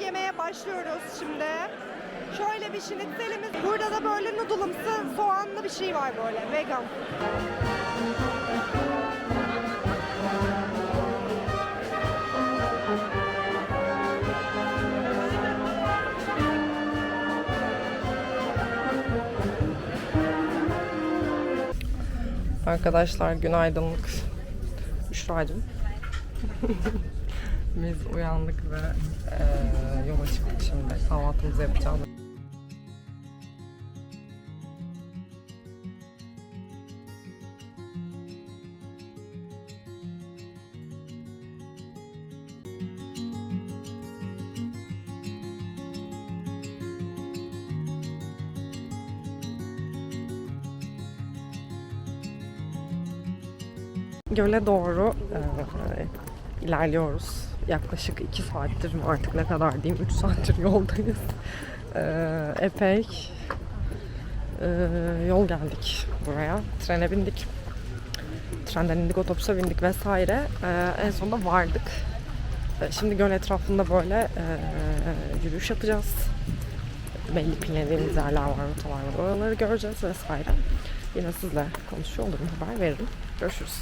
Yemeğe başlıyoruz şimdi. Şöyle bir şinitzelimiz. Burada da böyle noodle'ımsı soğanlı bir şey var böyle. Vegan. Arkadaşlar günaydınlık. Büşra'cığım. Biz uyandık ve eee, yola çıktık şimdi. Kahvaltımızı yapacağız. Göle doğru eee, ilerliyoruz. Yaklaşık 2 saattir mi artık ne kadar diyeyim 3 saattir yoldayız. Eee, epey eee, yol geldik buraya. Trene bindik. Trenden indik, otobüse bindik vesaire. Eee, en sonunda vardık. Eee, şimdi göl etrafında böyle eee, yürüyüş yapacağız. Belli pinlediğimiz yerler var, rotalar var. Oraları göreceğiz vesaire. Yine sizle konuşuyor olurum, haber veririm. Görüşürüz.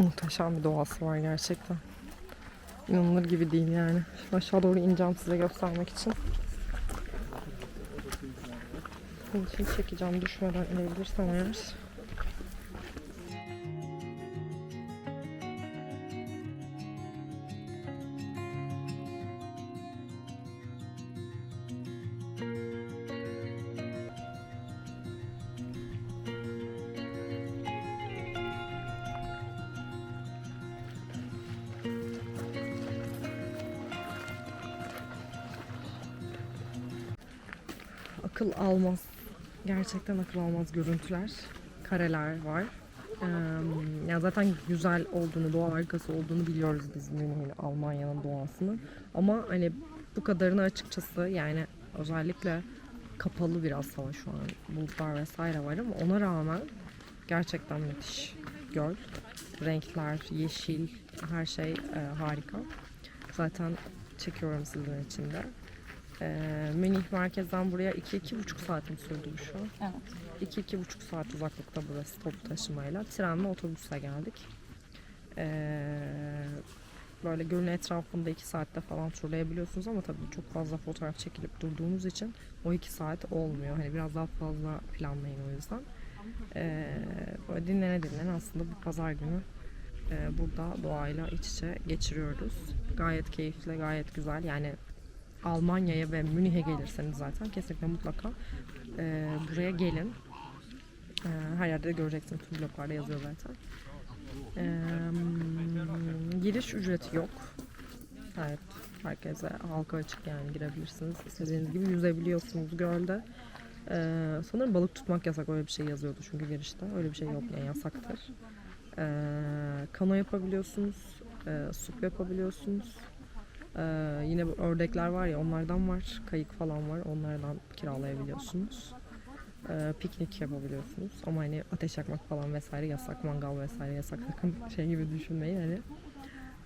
Muhteşem bir doğası var gerçekten. İnanılır gibi değil yani. Şimdi aşağı doğru ineceğim size göstermek için. Bunun için çekeceğim düşmeden inebilirsem eğer. Akıl almaz. Gerçekten akıl almaz görüntüler. Kareler var. Ee, ya zaten güzel olduğunu, doğa harikası olduğunu biliyoruz biz Münih'in, Almanya'nın doğasını. Ama hani bu kadarını açıkçası yani özellikle kapalı biraz hava şu an. Bulutlar vesaire var ama ona rağmen gerçekten müthiş göl. Renkler, yeşil, her şey e, harika. Zaten çekiyorum sizin için de. Ee, Münih merkezden buraya 2-2,5 saat mi sürdü şu an? Evet. 2-2,5 saat uzaklıkta burası toplu taşımayla. Trenle otobüsle geldik. Ee, böyle gölün etrafında 2 saatte falan turlayabiliyorsunuz ama tabii çok fazla fotoğraf çekilip durduğunuz için o 2 saat olmuyor. Hani biraz daha fazla planlayın o yüzden. Ee, böyle dinlene dinlene aslında bu pazar günü e, burada doğayla iç içe geçiriyoruz. Gayet keyifli, gayet güzel. Yani Almanya'ya ve Münih'e gelirseniz zaten kesinlikle mutlaka e, buraya gelin. E, her yerde de göreceksiniz. Tüm bloklarda yazıyor zaten. E, giriş ücreti yok. Evet. Herkese halka açık yani girebilirsiniz. İstediğiniz gibi yüzebiliyorsunuz gölde. E, sanırım balık tutmak yasak öyle bir şey yazıyordu çünkü girişte. Öyle bir şey yok yani yasaktır. E, kano yapabiliyorsunuz. E, sup yapabiliyorsunuz. Ee, yine ördekler var ya onlardan var. Kayık falan var. Onlardan kiralayabiliyorsunuz. Ee, piknik yapabiliyorsunuz. Ama hani ateş yakmak falan vesaire yasak. Mangal vesaire yasak. Sakın şey gibi düşünmeyin hani.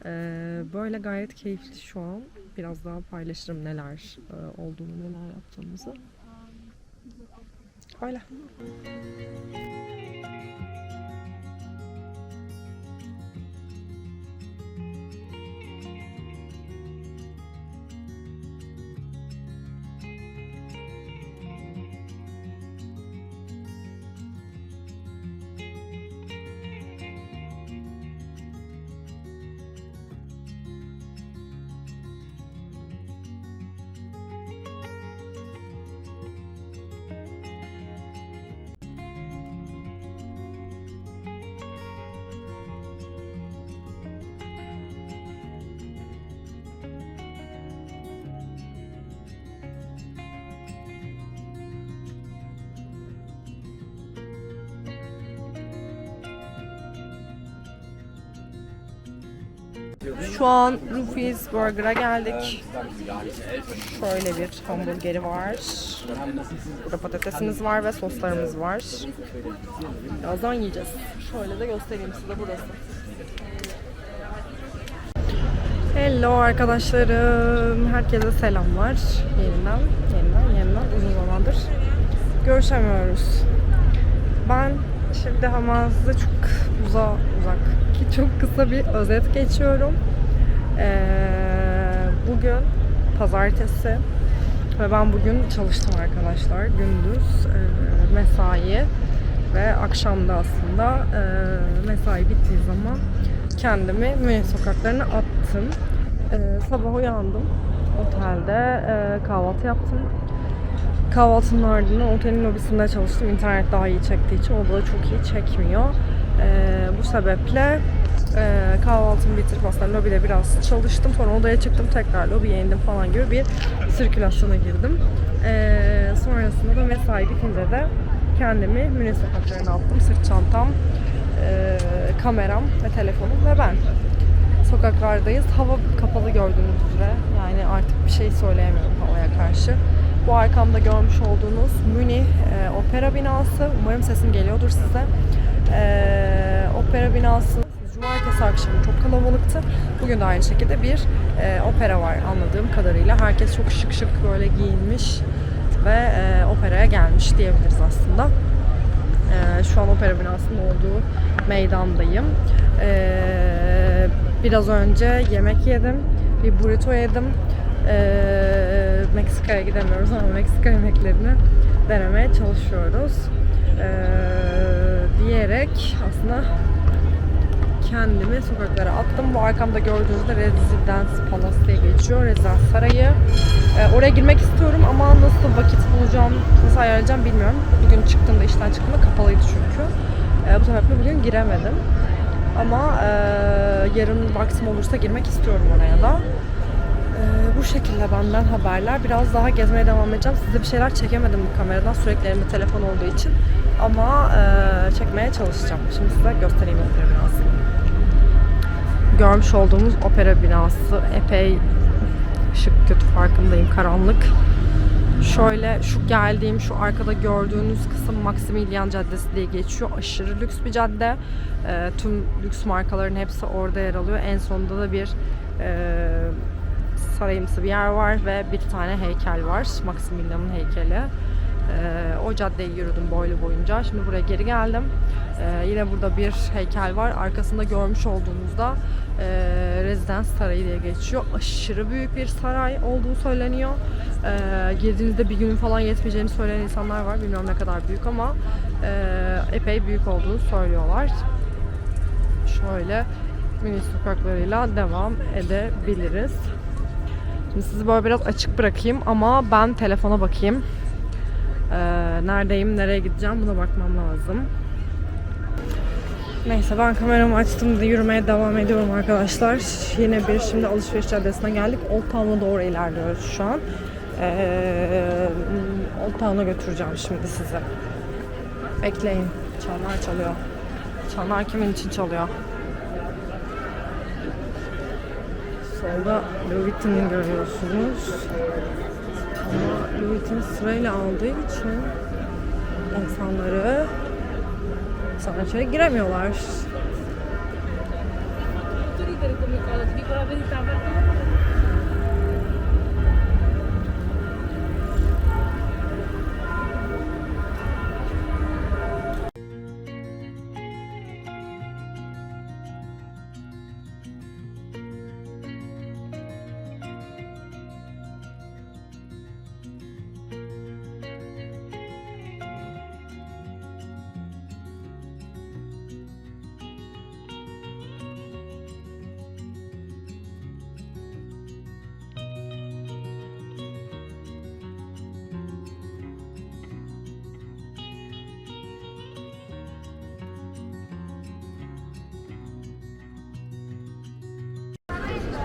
Ee, böyle gayet keyifli şu an. Biraz daha paylaşırım neler e, olduğunu, neler yaptığımızı. Öyle. Şu an Rufy's Burger'a geldik. Şöyle bir hamburgeri var. Burada patatesimiz var ve soslarımız var. Birazdan yiyeceğiz. Şöyle de göstereyim size burası. Hello arkadaşlarım. Herkese selamlar. Yeniden, yeniden, yeniden uzun zamandır görüşemiyoruz. Ben şimdi size çok uza, uzak çok kısa bir özet geçiyorum. Ee, bugün pazartesi ve ben bugün çalıştım arkadaşlar. Gündüz e, mesai ve akşamda aslında e, mesai bittiği zaman kendimi Münih sokaklarına attım. E, sabah uyandım. Otelde e, kahvaltı yaptım. Kahvaltının ardından otelin lobisinde çalıştım. İnternet daha iyi çektiği için odada çok iyi çekmiyor. Ee, bu sebeple e, kahvaltımı bitirip aslında lobide biraz çalıştım. Sonra odaya çıktım tekrar lobiye indim falan gibi bir sirkülasyona girdim. Ee, sonrasında da mesai bitince de kendimi Münih sokaklarına attım. Sırt çantam, e, kameram ve telefonum ve ben sokaklardayız. Hava kapalı gördüğünüz üzere. Yani artık bir şey söyleyemiyorum havaya karşı. Bu arkamda görmüş olduğunuz Münih e, Opera binası. Umarım sesim geliyordur size. E, opera binası Cumartesi akşamı çok kalabalıktı. Bugün de aynı şekilde bir e, opera var anladığım kadarıyla. Herkes çok şık şık böyle giyinmiş ve e, operaya gelmiş diyebiliriz aslında. E, şu an opera binasının olduğu meydandayım. E, biraz önce yemek yedim. Bir burrito yedim. E, Meksika'ya gidemiyoruz ama Meksika yemeklerini denemeye çalışıyoruz. E, diyerek aslında kendimi sokaklara attım. Bu arkamda gördüğünüzde Residence Palace diye geçiyor. Rezidans Sarayı. Ee, oraya girmek istiyorum ama nasıl vakit bulacağım, nasıl ayarlayacağım bilmiyorum. Bugün çıktığımda, işten çıktığımda kapalıydı çünkü. Ee, bu sebeple bugün giremedim. Ama e, yarın vaktim olursa girmek istiyorum oraya da. Ee, bu şekilde benden haberler. Biraz daha gezmeye devam edeceğim. Size bir şeyler çekemedim bu kameradan. Sürekli elimde telefon olduğu için. Ama e, çekmeye çalışacağım. Şimdi size göstereyim binasını. Görmüş olduğumuz opera binası epey ışık kötü farkındayım. Karanlık. Şöyle şu geldiğim şu arkada gördüğünüz kısım Maximilian Caddesi diye geçiyor. Aşırı lüks bir cadde. E, tüm lüks markaların hepsi orada yer alıyor. En sonunda da bir e, sarayımsı bir yer var ve bir tane heykel var. Maximilian'ın heykeli. Ee, o caddeyi yürüdüm boylu boyunca. Şimdi buraya geri geldim. Ee, yine burada bir heykel var. Arkasında görmüş olduğunuzda e, Rezidans Sarayı diye geçiyor. Aşırı büyük bir saray olduğu söyleniyor. Ee, girdiğinizde bir günün falan yetmeyeceğini söyleyen insanlar var. Bilmiyorum ne kadar büyük ama e, epey büyük olduğunu söylüyorlar. Şöyle Münih sokaklarıyla devam edebiliriz. Şimdi sizi böyle biraz açık bırakayım ama ben telefona bakayım. Ee, neredeyim, nereye gideceğim buna bakmam lazım. Neyse ben kameramı açtım da yürümeye devam ediyorum arkadaşlar. Yine bir şimdi alışveriş caddesine geldik. Old Town'a doğru ilerliyoruz şu an. Ee, Old Town'a götüreceğim şimdi sizi. Bekleyin. Çanlar çalıyor. Çanlar kimin için çalıyor? Solda Louis Vuitton'u görüyorsunuz. Ama Louis Vuitton sırayla aldığı için insanları sana içeri giremiyorlar.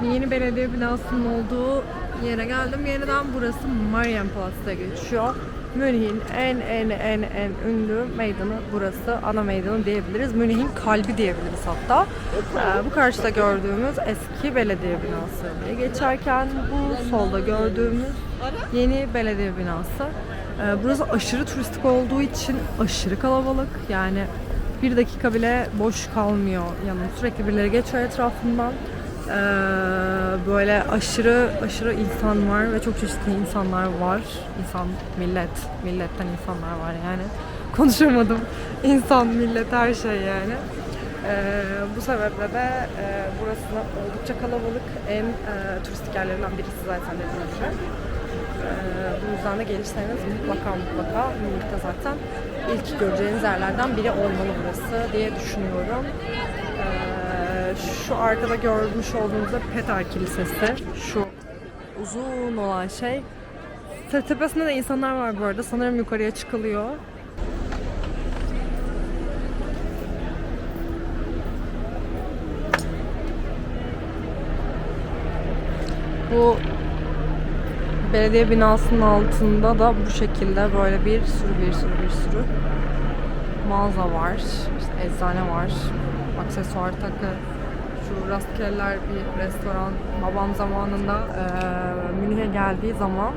Yeni belediye binasının olduğu yere geldim. Yeniden burası Mariam Palas'ta geçiyor. Münih'in en en en en ünlü meydanı burası. Ana meydanı diyebiliriz. Münih'in kalbi diyebiliriz hatta. Ee, bu karşıda gördüğümüz eski belediye binası geçerken bu solda gördüğümüz yeni belediye binası. Ee, burası aşırı turistik olduğu için aşırı kalabalık. Yani bir dakika bile boş kalmıyor yanım. Sürekli birileri geçiyor etrafından. Ee, böyle aşırı aşırı insan var ve çok çeşitli insanlar var. İnsan, millet, milletten insanlar var yani. Konuşamadım. İnsan, millet, her şey yani. Ee, bu sebeple de e, burası oldukça kalabalık. En e, turistik yerlerinden birisi zaten dediğim gibi. Ee, bu yüzden de gelirseniz mutlaka mutlaka Münih'te zaten ilk göreceğiniz yerlerden biri olmalı burası diye düşünüyorum. Ee, şu arkada görmüş olduğunuz da Peter Kilisesi. Şu uzun olan şey. Te- Tepesinde de insanlar var bu arada. Sanırım yukarıya çıkılıyor. Bu belediye binasının altında da bu şekilde böyle bir sürü bir sürü bir sürü mağaza var. İşte eczane var. Aksesuar takı. Şu rastgeleler bir restoran. Babam zamanında eee Münih'e geldiği zaman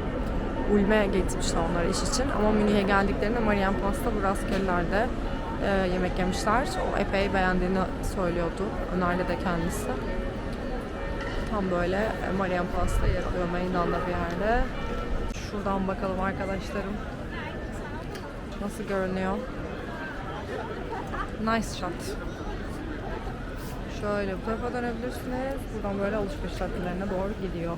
Ulm'e gitmişler onları iş için. Ama Münih'e geldiklerinde Marienplat'ta bu rastgelelerde eee, yemek yemişler. O epey beğendiğini söylüyordu. Önerdi de kendisi. Tam böyle e, Marienplat'ta yer alıyor meydanda bir yerde. Şuradan bakalım arkadaşlarım. Nasıl görünüyor? Nice shot. Şöyle bu tarafa dönebilirsiniz. Buradan böyle alışveriş caddelerine doğru gidiyor.